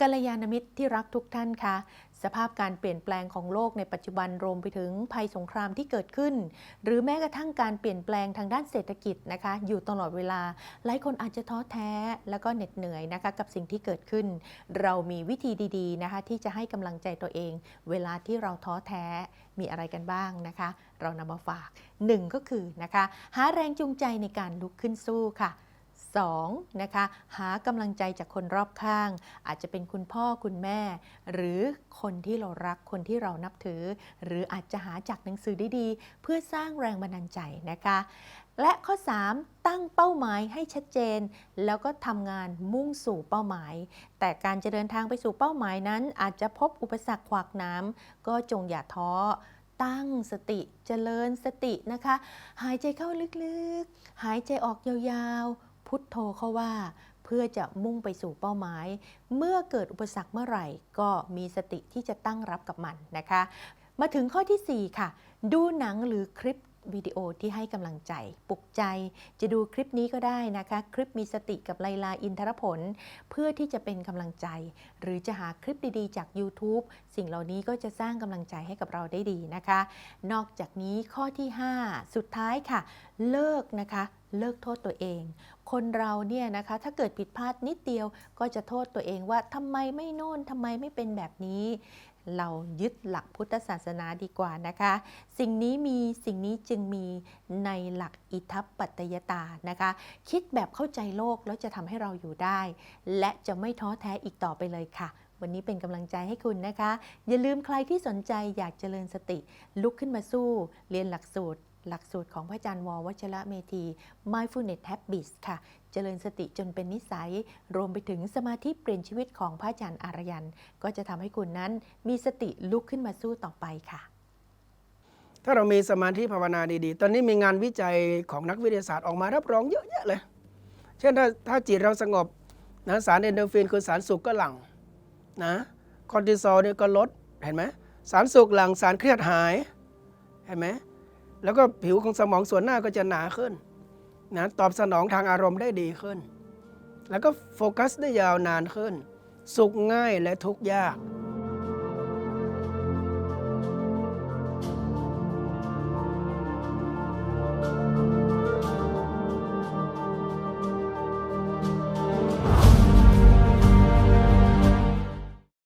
กัลยาณมิตรที่รักทุกท่านคะสภาพการเปลี่ยนแปลงของโลกในปัจจุบันรวมไปถึงภัยสงครามที่เกิดขึ้น หรือแม้กระทั่งการเปลี่ยนแปลงทางด้านเศรษฐกิจนะคะ อยู่ตลอดเวลา หลายคนอาจจะท้อแท้แล้วก็เหน็ดเหนื่อยนะคะกับสิ่งที่เกิดขึ้น เรามีวิธีดีๆนะคะที่จะให้กำลังใจตัวเอง เวลาที่เราท้อแท้มีอะไรกันบ้างนะคะ เรานำมาฝากหนึ่งก็คือนะคะหาแรงจูงใจในการลุกขึ้นสู้ค่ะ 2. นะคะหากำลังใจจากคนรอบข้าง อาจจะเป็นคุณพ่อคุณแม่ หรือคนที่เรารักคนที่เรานับถือ หรืออาจจะหาจากหนังสือดีๆ เพื่อสร้างแรงบันดาลใจนะคะ และข้อ 3 ตั้งเป้าหมายให้ชัดเจน แล้วก็ทำงานมุ่งสู่เป้าหมาย แต่การจะเดินทางไปสู่เป้าหมายนั้น อาจจะพบอุปสรรคขวากน้ำก็จงอย่าท้อตั้งสติเจริญสตินะคะ หายใจเข้าลึกๆ หายใจออกยาวๆ พุทโธเข้าว่า เพื่อจะมุ่งไปสู่เป้าหมาย เมื่อเกิดอุปสรรคเมื่อไหร่ ก็มีสติที่จะตั้งรับกับมันนะคะ มาถึงข้อทีสี่4 ค่ะ ดูหนังหรือคลิป วิดีโอที่ให้กำลังใจ ปลุกใจ จะดูคลิปนี้ก็ได้นะคะ คลิปมีสติกับไลลาอินทรผล เพื่อที่จะเป็นกำลังใจ หรือจะหาคลิปดีๆ จาก YouTube สิ่งเหล่านี้ก็จะสร้างกำลังใจให้กับเราได้ดีนะคะ นอกจากนี้ข้อที่ 5 สุดท้ายค่ะ เลิกนะคะเลิกโทษตัวเอง คนเราเนี่ยนะคะถ้าเกิดผิดพลาดนิดเดียวก็จะโทษตัวเองว่าทำไมไม่โน่นทำไมไม่เป็นแบบนี้ เรายึดหลักพุทธศาสนาดีกว่านะคะ สิ่งนี้มีสิ่งนี้จึงมีในหลักอิทัปปัตยตานะคะ คิดแบบเข้าใจโลกแล้วจะทำให้เราอยู่ได้ และจะไม่ท้อแท้อีกต่อไปเลยค่ะ วันนี้เป็นกำลังใจให้คุณนะคะ อย่าลืมใครที่สนใจอยากเจริญสติ ลุกขึ้นมาสู้ เรียนหลักสูตร หลักสูตรของพระอาจารย์ววชระเมธี Mindfulness Habits ค่ะ เจริญสติจนเป็นนิสัย รวมไปถึงสมาธิเปลี่ยนชีวิตของพระอาจารย์อารยัน ก็จะทำให้คุณนั้นมีสติลุกขึ้นมาสู้ต่อไปค่ะ ถ้าเรามีสมาธิภาวนาดีๆ ตอนนี้มีงานวิจัยของนักวิทยาศาสตร์ออกมารับรองเยอะแยะเลย เช่นถ้าถ้าจิตเราสงบนะสารเอนโดรฟินคือสารสุขก็หลั่งนะคอร์ติซอลเนี่ยก็ลดเห็นไหมสารสุขหลังสารเครียดหายเห็นไหม แล้วก็ผิวของสมองส่วนหน้าก็จะหนาขึ้นนะตอบสนองทางอารมณ์ได้ดีขึ้น แล้วก็โฟกัสได้ยาวนานขึ้น สุขง่ายและทุกข์ยาก